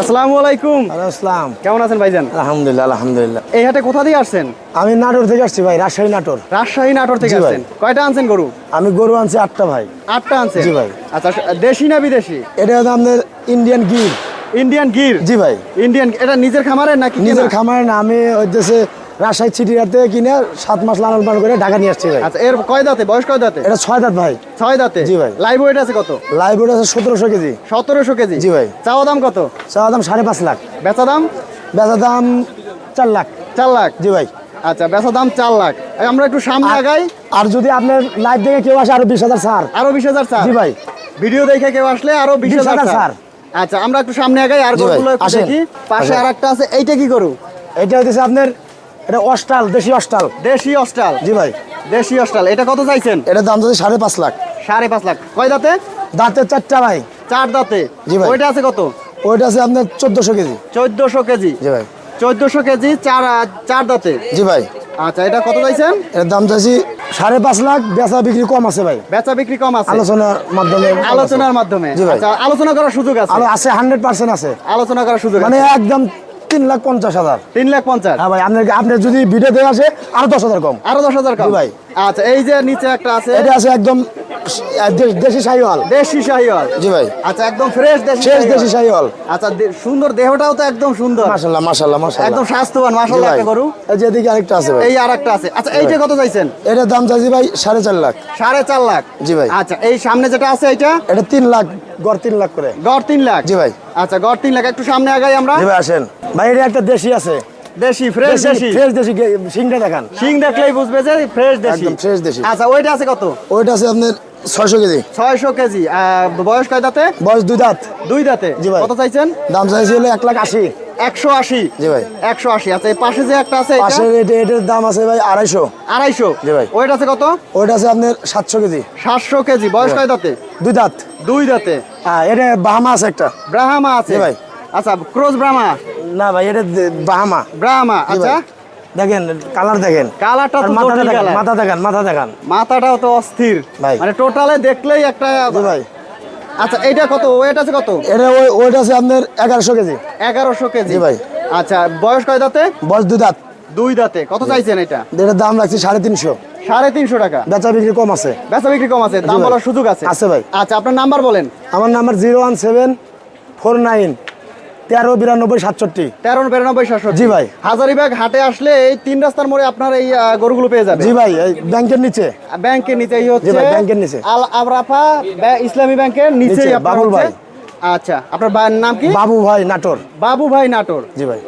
আসসালামু আলাইকুম। আসসালাম। কেমন আছেন ভাইজান? আলহামদুলিল্লাহ আলহামদুলিল্লাহ। এই হাটে কোথা দিয়ে আসছেন? আমি নাটোর থেকে আসছি ভাই রাজশাহী নাটোর। রাজশাহী নাটোর থেকে আসছেন। কয়টা আনছেন গরু? আমি গরু আনছি আটটা ভাই। আটটা আনছেন? জি ভাই। আচ্ছা দেশি না বিদেশি? এটা আমাদের ইন্ডিয়ান গির ইন্ডিয়ান গির জি ভাই। ইন্ডিয়ান এটা নিজের খামারের নাকি নিজের খামারের খামারে না আমি হচ্ছে রাজশাহী চিটিয়াতে কিনে সাত মাস লালন পালন করে ঢাকা নিয়ে আসছি ভাই। আচ্ছা এর কয় দাঁতে? বয়স কয় দাঁতে? এটা ছয় দাঁত ভাই। ছয় দাঁতে? জি ভাই। লাইভ ওয়েট আছে কত? লাইভ ওয়েট আছে সতেরোশো কেজি। সতেরোশো কেজি? জি ভাই। চাওয়া দাম কত? চাওয়া দাম সাড়ে পাঁচ লাখ। বেচা দাম? বেচা দাম চার লাখ। চার লাখ? জি ভাই। আচ্ছা বেচা দাম চার লাখ। আমরা একটু সামনে আগাই। আর যদি আপনার লাইভ দেখে কেউ আসে আরও বিশ হাজার ছাড়। আরও বিশ হাজার চার জি ভাই। ভিডিও দেখে কেউ আসলে আরও বিশ হাজার। ছাড়। আচ্ছা আমরা একটু সামনে আগাই আর গরুগুলো দেখি। পাশে আর একটা আছে এইটা কি গরু? এটা হচ্ছে আপনার এটা অস্টাল দেশি অস্টাল। দেশি অস্টাল। জি ভাই। দেশি অস্টাল। এটা কত চাইছেন? এটার দাম যাচ্ছে সাড়ে পাঁচ লাখ। সাড়ে পাঁচ লাখ। কয় দাঁতে? দাঁতের চারটা ভাই। চার দাঁতে। জি ভাই। ওইটা আছে কত? ওইটা আছে আপনার চোদ্দশো কেজি। চোদ্দশো কেজি। জি ভাই। চোদ্দশো কেজি চার চার দাঁতে। জি ভাই। আচ্ছা এটা কত চাইছেন? এর দাম চাইছি সাড়ে পাঁচ লাখ। বেচা বিক্রি কম আছে ভাই। বেচা বিক্রি কম আছে। আলোচনার মাধ্যমে। আলোচনার মাধ্যমে। আচ্ছা আলোচনা করার সুযোগ আছে। আছে হান্ড্রেড পার্সেন্ট আছে। আলোচনা করার সুযোগ মানে একদম তিন লাখ পঞ্চাশ হাজার। তিন লাখ পঞ্চাশ? হ্যাঁ ভাই আপনার আপনার যদি ভিডিও দেখে আসে আরও দশ হাজার কম। আরও দশ হাজার কম? ভাই। আচ্ছা এই যে নিচে একটা আছে। এটা আছে একদম দেশি শাহিওয়াল। দেশি শাহিওয়াল। জি ভাই। আচ্ছা একদম ফ্রেশ দেশি শাহিওয়াল। দেশি শাহিওয়াল। আচ্ছা সুন্দর দেহটাও তো একদম সুন্দর। মাশাল্লাহ মাশাল্লাহ মাশাল্লাহ। একদম স্বাস্থ্যবান মাশাআল্লাহ একটা গরু। এই যে এদিকে আরেকটা আছে ভাই। এই আর একটা আছে। আচ্ছা এইটা কত চাইছেন? এটার দাম চাইছি ভাই সাড়ে চার লাখ। সাড়ে চার লাখ। জি ভাই। আচ্ছা এই সামনে যেটা আছে এটা এটা তিন লাখ গড় তিন লাখ করে। গড় তিন লাখ। জি ভাই। আচ্ছা গড় তিন লাখ। একটু সামনে আগাই আমরা। জি ভাই আসেন। ভাই এটা একটা দেশি আছে। দেশি ফ্রেশ দেশি ফ্রেশ দেশি সিংটা দেখান। শিং দেখলেই বুঝবে যে ফ্রেশ দেশি। একদম ফ্রেশ দেশি। আচ্ছা ওইটা আছে কত? ওইটা আছে আপনার ছয়শো কেজি। ছয়শো কেজি। বয়স কয় দাঁতে? বয়স দুই দাঁত। দুই দাঁতে। জি ভাই। কত চাইছেন? দাম চাইছি হলো এক লাখ আশি। একশো আশি। জি ভাই। একশো আশি। আচ্ছা এই পাশে যে একটা আছে এটা? এটার দাম আছে ভাই আড়াইশো। আড়াইশো। জি ভাই। ওইটা আছে কত? ওইটা আছে আপনার সাতশো কেজি। সাতশো কেজি। বয়স কয় দাঁতে? দুই দাঁত। দুই দাঁতে। হ্যাঁ এটা বাহামা আছে একটা। ব্রাহ্মা আছে? ভাই। আচ্ছা ক্রোজ ব্রাহ্মা? না ভাই এটা বাহামা। ব্রাহ্মা আচ্ছা। দেখেন কালার দেখেন। কালারটা তো মাথাটা জটিল দেখেন মাথা দেখেন মাথা দেখান। মাথাটাও তো অস্থির। ভাই। মানে টোটালে দেখলেই একটা ভাই। আচ্ছা এইটা কত? ওয়েট আছে কত? এটা ওই ওইটা আছে আপনার এগারোশো কেজি। এগারোশো কেজি। ভাই। আচ্ছা বয়স কয় দাঁতে? বয়স দুই দাঁত। দুই দাঁতে। কত চাইছেন এটা? এটার দাম রাখছি সাড়ে তিনশো। সাড়ে তিনশো টাকা। বেচা বিক্রি কম আছে। বেচা বিক্রি কম আছে। দাম বলার সুযোগ আছে। আছে ভাই। আচ্ছা আপনার নাম্বার বলেন। আমার number zero one seven four nine তেরো বিরানব্বই সাতষট্টি। তেরো বিরানব্বই সাতষট্টি। জি ভাই। হাজারিবাগ হাটে আসলে এই তিন রাস্তার মোড়ে আপনার এই গরুগুলো পেয়ে যাবে। জি ভাই ব্যাংকের নিচে। ব্যাংকের নিচেই হচ্ছে ব্যাংকের নিচে। আল আবরাফা ইসলামী ব্যাংকের নিচেই নিচে, বাবুল ভাই। আচ্ছা আপনার নাম কি? বাবু ভাই নাটোর। বাবু ভাই নাটোর। জি ভাই।